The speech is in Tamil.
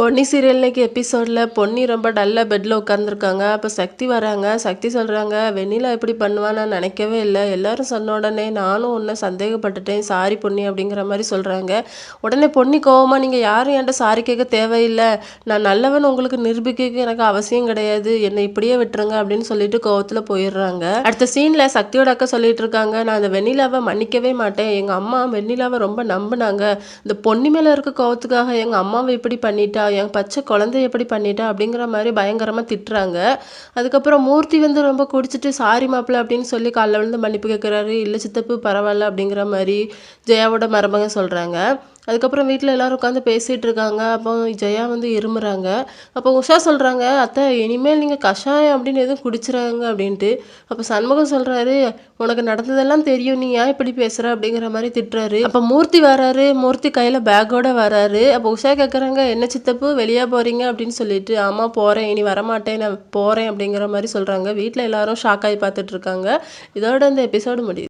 பொன்னி சீரியல் இன்னைக்கு எபிசோடில் பொன்னி ரொம்ப டல்லாக பெட்டில் உட்காந்துருக்காங்க அப்போ சக்தி வராங்க. சக்தி சொல்கிறாங்க வெண்ணிலா இப்படி பண்ணுவான்னு நான் நினைக்கவே இல்லை. எல்லாரும் சொன்ன உடனே நானும் ஒன்று சந்தேகப்பட்டுட்டேன். சாரி பொன்னி அப்படிங்கிற மாதிரி சொல்கிறாங்க உடனே பொன்னி கோவமாக நீங்கள் யாரும் என்கிட்ட சாரி கேட்க தேவையில்லை. நான் நல்லவன் உங்களுக்கு நிரூபிக்க எனக்கு அவசியம் கிடையாது. என்னை இப்படியே விட்டுருங்க அப்படின்னு சொல்லிட்டு கோவத்தில் போயிடுறாங்க. அடுத்த சீனில் சக்தியோட அக்கா சொல்லிட்டு இருக்காங்க நான் அந்த வெண்ணிலாவை மன்னிக்கவே மாட்டேன். எங்கள் அம்மா வெண்ணிலாவை ரொம்ப நம்பினாங்க. இந்த பொன்னி மேலே இருக்க கோவத்துக்காக எங்கள் அம்மாவை இப்படி பண்ணிட்டா? என் பச்சை குழந்தை எப்படி பண்ணிட்டா அப்படிங்கிற மாதிரி பயங்கரமாக திட்டுறாங்க. அதுக்கப்புறம் மூர்த்தி வந்து ரொம்ப குடிச்சிட்டு சாரி மாப்பிள்ள அப்படின்னு சொல்லி காலைல விழுந்து மன்னிப்பு கேட்குறாரு இல்லை சித்தப்பு பரவாயில்ல அப்படிங்கிற மாதிரி ஜெயாவோட மருமகன் சொல்கிறாங்க அதுக்கப்புறம் வீட்டில் எல்லோரும் உட்காந்து பேசிகிட்டு இருக்காங்க. அப்போ ஜெயா வந்து இருமுறாங்க. அப்போ உஷா சொல்கிறாங்க அத்தை இனிமேல் நீங்கள் கஷாயம் அப்படின்னு எதுவும் குடிச்சிடாங்க அப்படின்ட்டு. அப்போ சண்முகம் சொல்கிறாரு உனக்கு நடந்ததெல்லாம் தெரியும். நீ ஏன் இப்படி பேசுகிற அப்படிங்கிற மாதிரி திட்டுறாரு. அப்போ மூர்த்தி வராரு. மூர்த்தி கையில் பேக்கோட வராரு. அப்போ உஷா கேட்குறாங்க என்ன சித்தப்பு? வெளியே போகிறீங்க அப்படின்னு சொல்லிட்டு ஆமாம் போகிறேன் இனி வரமாட்டேன். நான் போகிறேன் அப்படிங்கிற மாதிரி சொல்கிறாங்க வீட்டில் எல்லாரும் ஷாக் ஆகி பார்த்துட்ருக்காங்க இதோட இந்த எபிசோடு முடியுது.